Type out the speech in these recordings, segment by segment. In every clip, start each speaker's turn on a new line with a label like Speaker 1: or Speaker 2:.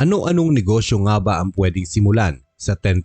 Speaker 1: Ano-anong negosyo nga ba ang pwedeng simulan sa 10,000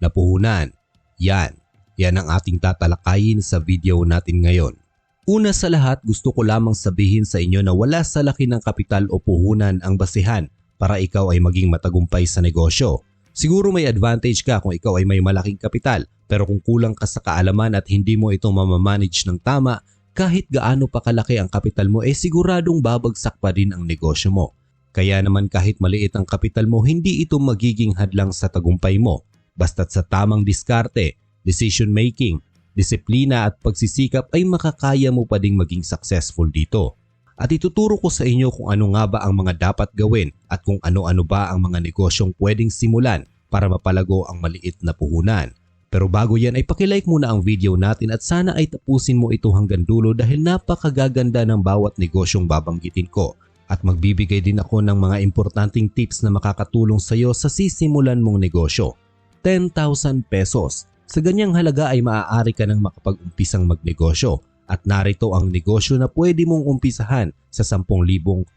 Speaker 1: na puhunan? Yan, yan ang ating tatalakayin sa video natin ngayon. Una sa lahat, gusto ko lamang sabihin sa inyo na wala sa laki ng kapital o puhunan ang basihan para ikaw ay maging matagumpay sa negosyo. Siguro may advantage ka kung ikaw ay may malaking kapital pero kung kulang ka sa kaalaman at hindi mo ito mamamanage ng tama, kahit gaano pa kalaki ang kapital mo eh siguradong babagsak pa rin ang negosyo mo. Kaya naman kahit maliit ang kapital mo, hindi ito magiging hadlang sa tagumpay mo. Basta't sa tamang diskarte, decision making, disiplina at pagsisikap ay makakaya mo pa ding maging successful dito. At ituturo ko sa inyo kung ano nga ba ang mga dapat gawin at kung ano-ano ba ang mga negosyong pwedeng simulan para mapalago ang maliit na puhunan. Pero bago yan ay pakilike muna ang video natin at sana ay tapusin mo ito hanggang dulo dahil napakagaganda ng bawat negosyong babanggitin ko at magbibigay din ako ng mga importanteng tips na makakatulong sa iyo sa sisimulan mong negosyo. 10,000 pesos. Sa ganyang halaga ay maaari ka nang makapag-umpisang magnegosyo at narito ang negosyo na pwede mong umpisahan sa 10,000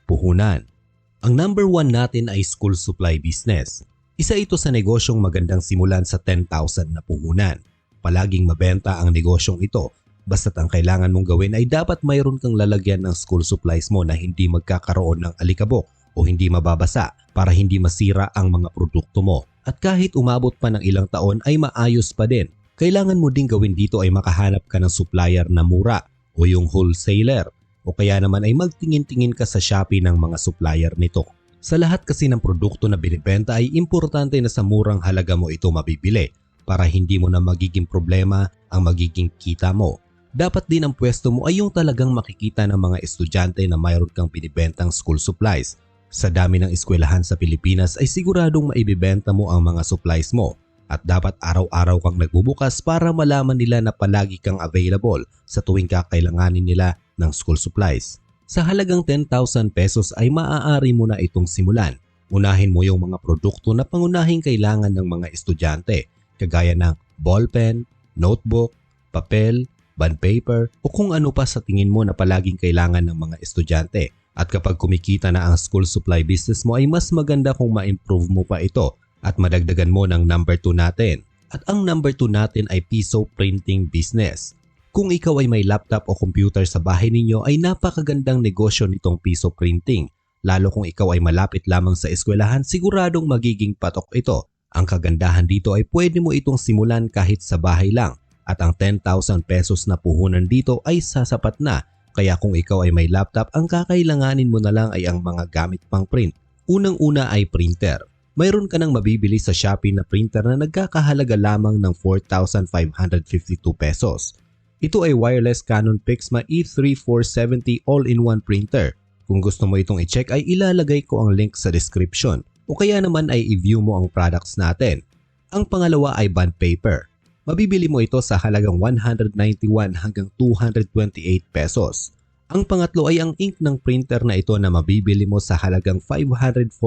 Speaker 1: puhunan. Ang number one natin ay school supply business. Isa ito sa negosyong magandang simulan sa 10,000 na puhunan. Palaging mabenta ang negosyong ito basta't ang kailangan mong gawin ay dapat mayroon kang lalagyan ng school supplies mo na hindi magkakaroon ng alikabok o hindi mababasa para hindi masira ang mga produkto mo. At kahit umabot pa ng ilang taon ay maayos pa din. Kailangan mo ding gawin dito ay makahanap ka ng supplier na mura o yung wholesaler o kaya naman ay magtingin-tingin ka sa Shopee ng mga supplier nito. Sa lahat kasi ng produkto na binibenta ay importante na sa murang halaga mo ito mabibili para hindi mo na magiging problema ang magiging kita mo. Dapat din ang pwesto mo ay yung talagang makikita ng mga estudyante na mayroon kang binibentang school supplies. Sa dami ng eskwelahan sa Pilipinas ay siguradong maibibenta mo ang mga supplies mo at dapat araw-araw kang nagbubukas para malaman nila na palagi kang available sa tuwing kakailanganin nila ng school supplies. Sa halagang 10,000 pesos ay maaari mo na itong simulan. Unahin mo yung mga produkto na pangunahing kailangan ng mga estudyante kagaya ng ballpen, notebook, papel, bond paper o kung ano pa sa tingin mo na palaging kailangan ng mga estudyante. At kapag kumikita na ang school supply business mo ay mas maganda kung ma-improve mo pa ito at madagdagan mo ng number 2 natin. At ang number 2 natin ay piso printing business. Kung ikaw ay may laptop o computer sa bahay ninyo ay napakagandang negosyo nitong piso printing. Lalo kung ikaw ay malapit lamang sa eskwelahan siguradong magiging patok ito. Ang kagandahan dito ay pwede mo itong simulan kahit sa bahay lang at ang 10,000 pesos na puhunan dito ay sasapat na kaya kung ikaw ay may laptop ang kakailanganin mo na lang ay ang mga gamit pang print. Unang-una ay printer mayroon ka nang mabibili sa Shopee na printer na nagkakahalaga lamang ng 4,552 pesos. Ito ay wireless Canon Pixma E3470 all-in-one printer. Kung gusto mo itong i-check ay ilalagay ko ang link sa description o kaya naman ay i-view mo ang products natin. Ang pangalawa ay bond paper. Mabibili mo ito sa halagang 191 hanggang 228 pesos. Ang pangatlo ay ang ink ng printer na ito na mabibili mo sa halagang 545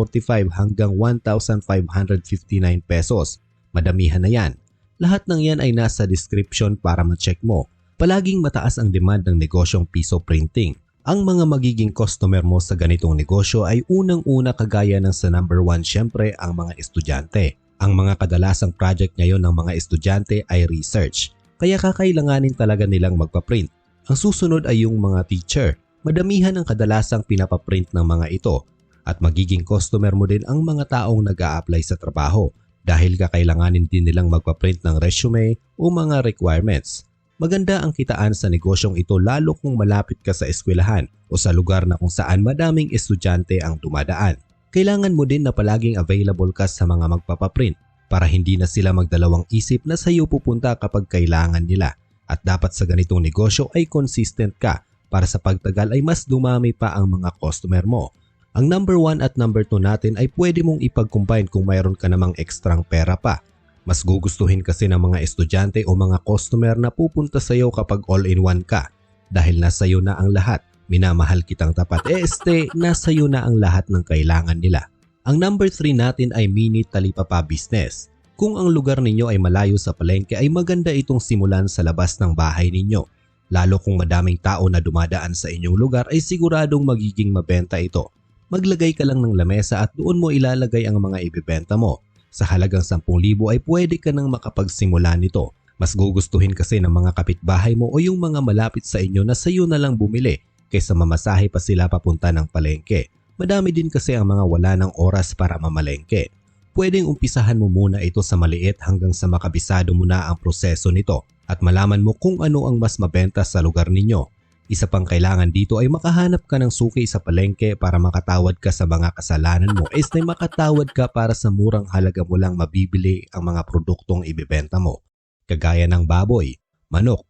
Speaker 1: hanggang 1,559 pesos. Madamihan na yan. Lahat ng yan ay nasa description para ma-check mo. Palaging mataas ang demand ng negosyong piso printing. Ang mga magiging customer mo sa ganitong negosyo ay unang-una kagaya ng sa number 1 syempre ang mga estudyante. Ang mga kadalasang project ngayon ng mga estudyante ay research. Kaya kakailanganin talaga nilang magpa-print ang susunod ay yung mga teacher. Madamihan ang kadalasang pinapaprint ng mga ito at magiging customer mo din ang mga taong nag apply sa trabaho dahil kakailanganin din nilang magpaprint ng resume o mga requirements. Maganda ang kitaan sa negosyong ito lalo kung malapit ka sa eskwelahan o sa lugar na kung saan madaming estudyante ang dumadaan. Kailangan mo din na palaging available ka sa mga magpapaprint para hindi na sila magdalawang isip na sa iyo pupunta kapag kailangan nila. At dapat sa ganitong negosyo ay consistent ka para sa pagtagal ay mas dumami pa ang mga customer mo. Ang number 1 at number 2 natin ay pwede mong ipag-combine kung mayroon ka namang ekstrang pera pa. Mas gugustuhin kasi ng mga estudyante o mga customer na pupunta sa iyo kapag all-in-one ka dahil nasa iyo na ang lahat. Minamahal kitang tapat. Eh este, nasa iyo na ang lahat ng kailangan nila. Ang number 3 natin ay mini talipapa business. Kung ang lugar ninyo ay malayo sa palengke ay maganda itong simulan sa labas ng bahay ninyo. Lalo kung madaming tao na dumadaan sa inyong lugar ay siguradong magiging mabenta ito. Maglagay ka lang ng lamesa at doon mo ilalagay ang mga ibibenta mo. Sa halagang 10,000 ay pwede ka nang makapagsimula nito. Mas gugustuhin kasi ng mga kapitbahay mo o yung mga malapit sa inyo na sayo na lang bumili kaysa mamasahe pa sila papunta ng palengke. Madami din kasi ang mga wala ng oras para mamalengke. Pwedeng umpisahan mo muna ito sa maliit hanggang sa makabisado mo na ang proseso nito at malaman mo kung ano ang mas mabenta sa lugar ninyo. Isa pang kailangan dito ay makahanap ka ng suki sa palengke para makatawad ka sa mga kasalanan mo is na makatawad ka para sa murang halaga mo lang mabibili ang mga produktong ibibenta mo. Kagaya ng baboy, manok,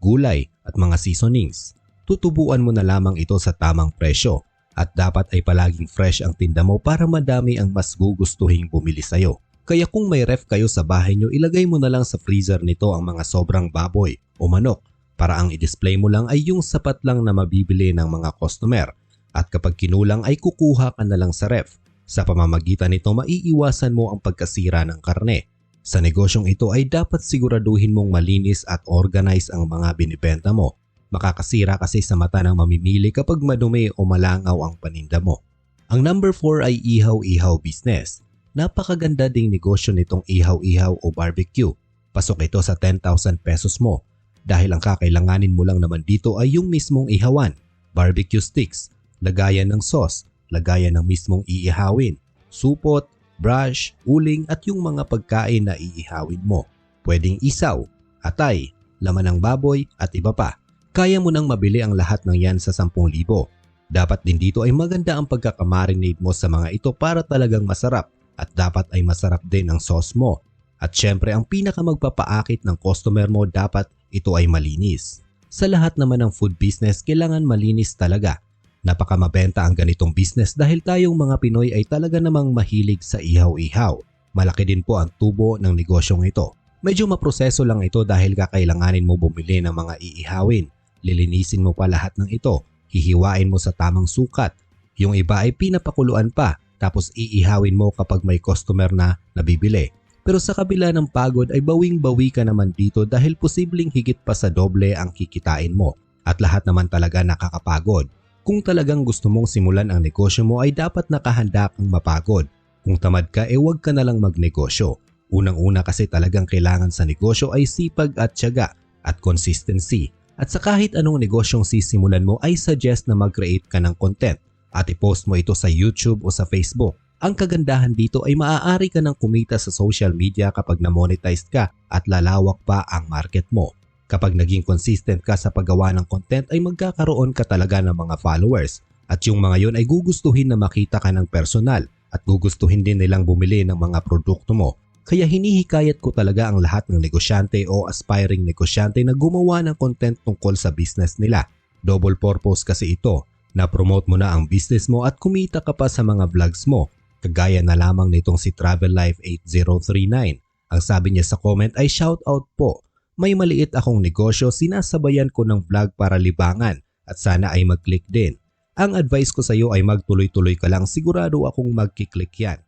Speaker 1: gulay at mga seasonings. Tutubuan mo na lamang ito sa tamang presyo at dapat ay palaging fresh ang tinda mo para madami ang mas gugustuhing bumili sa'yo. Kaya kung may ref kayo sa bahay nyo, ilagay mo na lang sa freezer nito ang mga sobrang baboy o manok para ang i-display mo lang ay yung sapat lang na mabibili ng mga customer at kapag kinulang ay kukuha ka na lang sa ref. Sa pamamagitan nito maiiwasan mo ang pagkasira ng karne. Sa negosyong ito ay dapat siguraduhin mong malinis at organize ang mga binibenta mo Makakasira kasi sa mata ng mamimili kapag madumi o malangaw ang paninda mo. Ang number 4 ay ihaw-ihaw business. Napakaganda ding negosyo nitong ihaw-ihaw o barbecue. Pasok ito sa 10,000 pesos mo dahil ang kakailanganin mo lang naman dito ay yung mismong ihawan, barbecue sticks, lagayan ng sauce, lagayan ng mismong iihawin, supot, brush, uling at yung mga pagkain na iihawin mo. Pwedeng isaw, atay, laman ng baboy at iba pa kaya mo nang mabili ang lahat ng yan sa 10,000. Dapat din dito ay maganda ang pagkakamarinate mo sa mga ito para talagang masarap at dapat ay masarap din ang sauce mo. At syempre ang pinaka magpapaakit ng customer mo dapat ito ay malinis. Sa lahat naman ng food business kailangan malinis talaga. Napaka mabenta ang ganitong business dahil tayong mga Pinoy ay talaga namang mahilig sa ihaw-ihaw. Malaki din po ang tubo ng negosyong ito. Medyo maproseso lang ito dahil kakailanganin mo bumili ng mga iihawin Lilinisin mo pa lahat ng ito. Hihiwain mo sa tamang sukat. Yung iba ay pinapakuluan pa tapos iihawin mo kapag may customer na nabibili. Pero sa kabila ng pagod ay bawing-bawi ka naman dito dahil posibleng higit pa sa doble ang kikitain mo. At lahat naman talaga nakakapagod. Kung talagang gusto mong simulan ang negosyo mo ay dapat nakahanda kang mapagod. Kung tamad ka, eh huwag ka na lang magnegosyo. Unang-una kasi talagang kailangan sa negosyo ay sipag at tiyaga at consistency. At sa kahit anong negosyong sisimulan mo ay suggest na mag-create ka ng content at i-post mo ito sa YouTube o sa Facebook. Ang kagandahan dito ay maaari ka ng kumita sa social media kapag na-monetize ka at lalawak pa ang market mo. Kapag naging consistent ka sa paggawa ng content ay magkakaroon ka talaga ng mga followers at yung mga yon ay gugustuhin na makita ka ng personal at gugustuhin din nilang bumili ng mga produkto mo kaya hinihikayat ko talaga ang lahat ng negosyante o aspiring negosyante na gumawa ng content tungkol sa business nila. Double purpose kasi ito. Na-promote mo na ang business mo at kumita ka pa sa mga vlogs mo. Kagaya na lamang nitong si Travel Life 8039. Ang sabi niya sa comment ay shout out po. May maliit akong negosyo, sinasabayan ko ng vlog para libangan at sana ay mag-click din. Ang advice ko sa iyo ay magtuloy-tuloy ka lang sigurado akong magkiklik yan.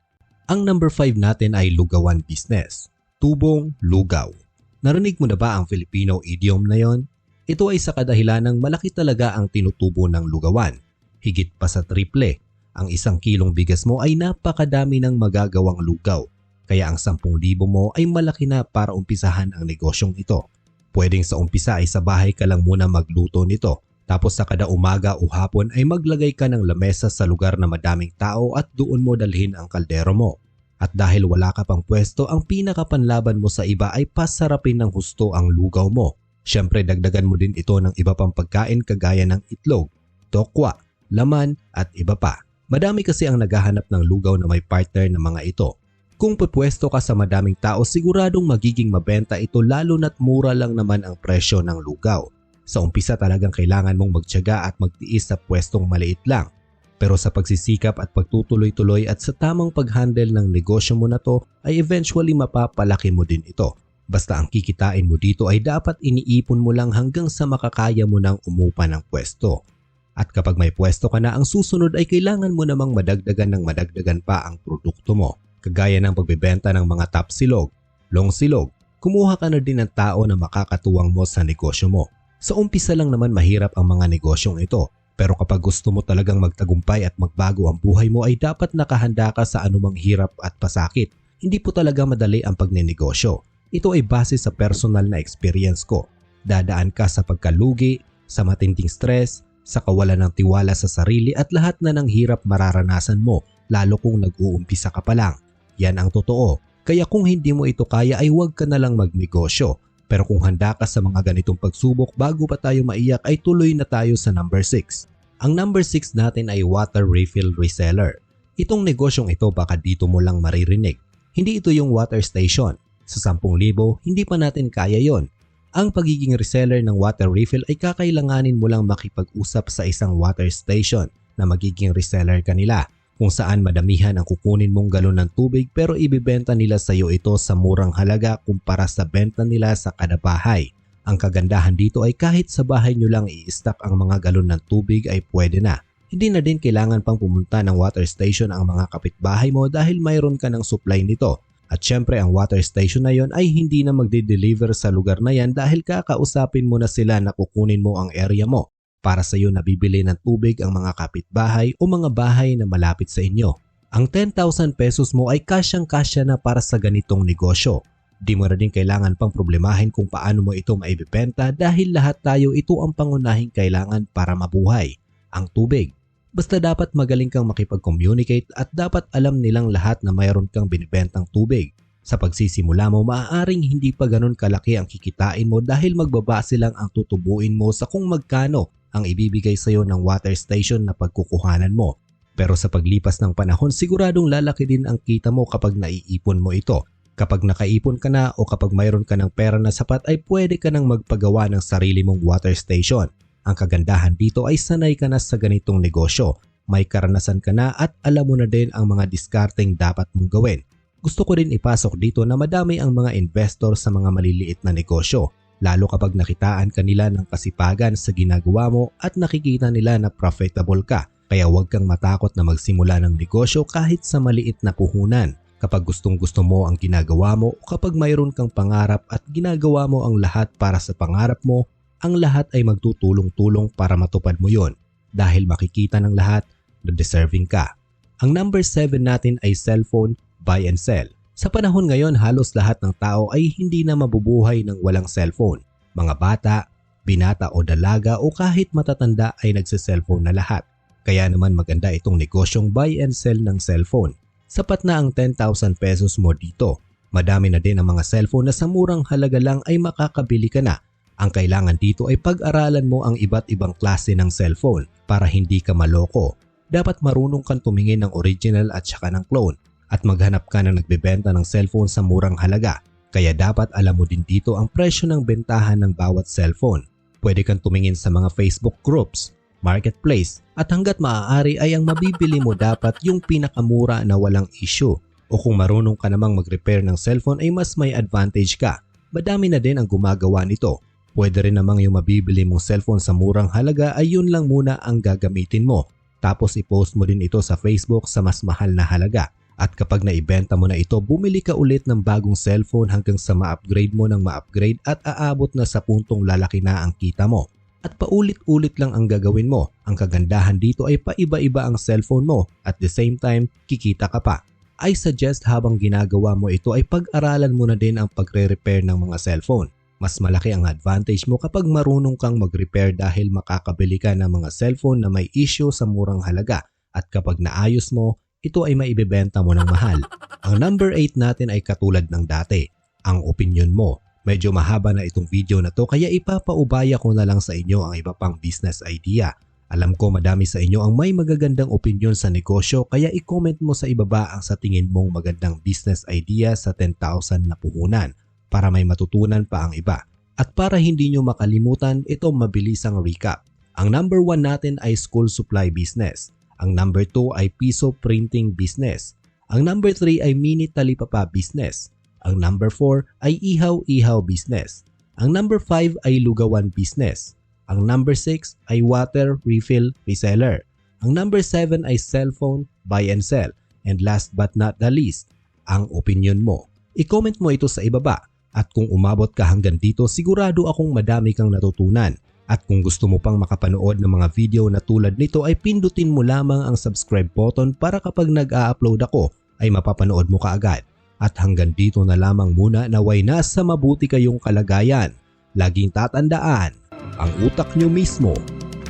Speaker 1: Ang number 5 natin ay lugawan business. Tubong lugaw. Narinig mo na ba ang Filipino idiom na yon? Ito ay sa kadahilan ng malaki talaga ang tinutubo ng lugawan. Higit pa sa triple, ang isang kilong bigas mo ay napakadami ng magagawang lugaw. Kaya ang 10,000 mo ay malaki na para umpisahan ang negosyong ito. Pwedeng sa umpisa ay sa bahay ka lang muna magluto nito tapos sa kada umaga o hapon ay maglagay ka ng lamesa sa lugar na madaming tao at doon mo dalhin ang kaldero mo. At dahil wala ka pang pwesto, ang pinakapanlaban mo sa iba ay pasarapin ng husto ang lugaw mo. Siyempre dagdagan mo din ito ng iba pang pagkain kagaya ng itlog, tokwa, laman at iba pa. Madami kasi ang naghahanap ng lugaw na may partner ng mga ito. Kung pupwesto ka sa madaming tao, siguradong magiging mabenta ito lalo na't mura lang naman ang presyo ng lugaw. Sa umpisa talagang kailangan mong magtyaga at magtiis sa pwestong maliit lang. Pero sa pagsisikap at pagtutuloy-tuloy at sa tamang pag-handle ng negosyo mo na to ay eventually mapapalaki mo din ito. Basta ang kikitain mo dito ay dapat iniipon mo lang hanggang sa makakaya mo nang umupa ng pwesto. At kapag may pwesto ka na, ang susunod ay kailangan mo namang madagdagan ng madagdagan pa ang produkto mo. Kagaya ng pagbebenta ng mga top silog, long silog, kumuha ka na din ng tao na makakatuwang mo sa negosyo mo. Sa umpisa lang naman mahirap ang mga negosyong ito Pero kapag gusto mo talagang magtagumpay at magbago ang buhay mo ay dapat nakahanda ka sa anumang hirap at pasakit. Hindi po talaga madali ang pagnenegosyo. Ito ay base sa personal na experience ko. Dadaan ka sa pagkalugi, sa matinding stress, sa kawalan ng tiwala sa sarili at lahat na ng hirap mararanasan mo lalo kung nag-uumpisa ka pa lang. Yan ang totoo. Kaya kung hindi mo ito kaya ay huwag ka na lang magnegosyo. Pero kung handa ka sa mga ganitong pagsubok bago pa tayo maiyak ay tuloy na tayo sa number 6. Ang number 6 natin ay water refill reseller. Itong negosyong ito baka dito mo lang maririnig. Hindi ito yung water station. Sa 10,000, hindi pa natin kaya yon. Ang pagiging reseller ng water refill ay kakailanganin mo lang makipag-usap sa isang water station na magiging reseller ka nila kung saan madamihan ang kukunin mong galon ng tubig pero ibibenta nila sa iyo ito sa murang halaga kumpara sa benta nila sa kada bahay. Ang kagandahan dito ay kahit sa bahay nyo lang i-stock ang mga galon ng tubig ay pwede na. Hindi na din kailangan pang pumunta ng water station ang mga kapitbahay mo dahil mayroon ka ng supply nito. At syempre ang water station na yon ay hindi na magde-deliver sa lugar na yan dahil kakausapin mo na sila na kukunin mo ang area mo para sa iyo nabibili ng tubig ang mga kapitbahay o mga bahay na malapit sa inyo. Ang 10,000 pesos mo ay kasyang-kasya na para sa ganitong negosyo. Di mo na din kailangan pang problemahin kung paano mo ito maibibenta dahil lahat tayo ito ang pangunahing kailangan para mabuhay, ang tubig. Basta dapat magaling kang makipag-communicate at dapat alam nilang lahat na mayroon kang binibentang tubig. Sa pagsisimula mo, maaaring hindi pa ganun kalaki ang kikitain mo dahil magbabase lang ang tutubuin mo sa kung magkano ang ibibigay sa iyo ng water station na pagkukuhanan mo. Pero sa paglipas ng panahon, siguradong lalaki din ang kita mo kapag naiipon mo ito. Kapag nakaipon ka na o kapag mayroon ka ng pera na sapat ay pwede ka nang magpagawa ng sarili mong water station. Ang kagandahan dito ay sanay ka na sa ganitong negosyo. May karanasan ka na at alam mo na din ang mga diskarteng dapat mong gawin. Gusto ko din ipasok dito na madami ang mga investor sa mga maliliit na negosyo lalo kapag nakitaan kanila ng kasipagan sa ginagawa mo at nakikita nila na profitable ka. Kaya huwag kang matakot na magsimula ng negosyo kahit sa maliit na puhunan. Kapag gustong gusto mo ang ginagawa mo o kapag mayroon kang pangarap at ginagawa mo ang lahat para sa pangarap mo, ang lahat ay magtutulong-tulong para matupad mo yon dahil makikita ng lahat na deserving ka. Ang number 7 natin ay cellphone, buy and sell. Sa panahon ngayon, halos lahat ng tao ay hindi na mabubuhay ng walang cellphone. Mga bata, binata o dalaga o kahit matatanda ay nagse-cellphone na lahat. Kaya naman maganda itong negosyong buy and sell ng cellphone. Sapat na ang 10,000 pesos mo dito. Madami na din ang mga cellphone na sa murang halaga lang ay makakabili ka na. Ang kailangan dito ay pag-aralan mo ang iba't ibang klase ng cellphone para hindi ka maloko. Dapat marunong kang tumingin ng original at saka ng clone at maghanap ka ng nagbebenta ng cellphone sa murang halaga. Kaya dapat alam mo din dito ang presyo ng bentahan ng bawat cellphone. Pwede kang tumingin sa mga Facebook groups, marketplace at hanggat maaari ay ang mabibili mo dapat yung pinakamura na walang issue. O kung marunong ka namang mag-repair ng cellphone ay mas may advantage ka. Madami na din ang gumagawa nito. Pwede rin namang yung mabibili mong cellphone sa murang halaga ay yun lang muna ang gagamitin mo. Tapos i-post mo din ito sa Facebook sa mas mahal na halaga. At kapag naibenta mo na ito, bumili ka ulit ng bagong cellphone hanggang sa ma-upgrade mo ng ma-upgrade at aabot na sa puntong lalaki na ang kita mo. At paulit-ulit lang ang gagawin mo. Ang kagandahan dito ay paiba-iba ang cellphone mo at the same time kikita ka pa. I suggest habang ginagawa mo ito ay pag-aralan mo na din ang pagre-repair ng mga cellphone. Mas malaki ang advantage mo kapag marunong kang mag-repair dahil makakabili ka ng mga cellphone na may issue sa murang halaga at kapag naayos mo, ito ay maibebenta mo ng mahal. Ang number 8 natin ay katulad ng dati. Ang opinion mo. Medyo mahaba na itong video na to kaya ipapaubaya ko na lang sa inyo ang iba pang business idea. Alam ko madami sa inyo ang may magagandang opinion sa negosyo kaya i-comment mo sa ibaba ang sa tingin mong magandang business idea sa 10,000 na puhunan para may matutunan pa ang iba. At para hindi nyo makalimutan, ito mabilisang recap. Ang number 1 natin ay school supply business. Ang number 2 ay piso printing business. Ang number 3 ay mini talipapa business. Ang number 4 ay ihaw-ihaw business. Ang number 5 ay lugawan business. Ang number 6 ay water refill reseller. Ang number 7 ay cellphone buy and sell. And last but not the least, ang opinion mo. I-comment mo ito sa ibaba at kung umabot ka hanggang dito sigurado akong madami kang natutunan. At kung gusto mo pang makapanood ng mga video na tulad nito ay pindutin mo lamang ang subscribe button para kapag nag-a-upload ako ay mapapanood mo kaagad. At hanggang dito na lamang muna naway nasa mabuti kayong kalagayan. Laging tatandaan, ang utak nyo mismo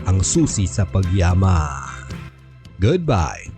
Speaker 1: ang susi sa pagyaman. Goodbye!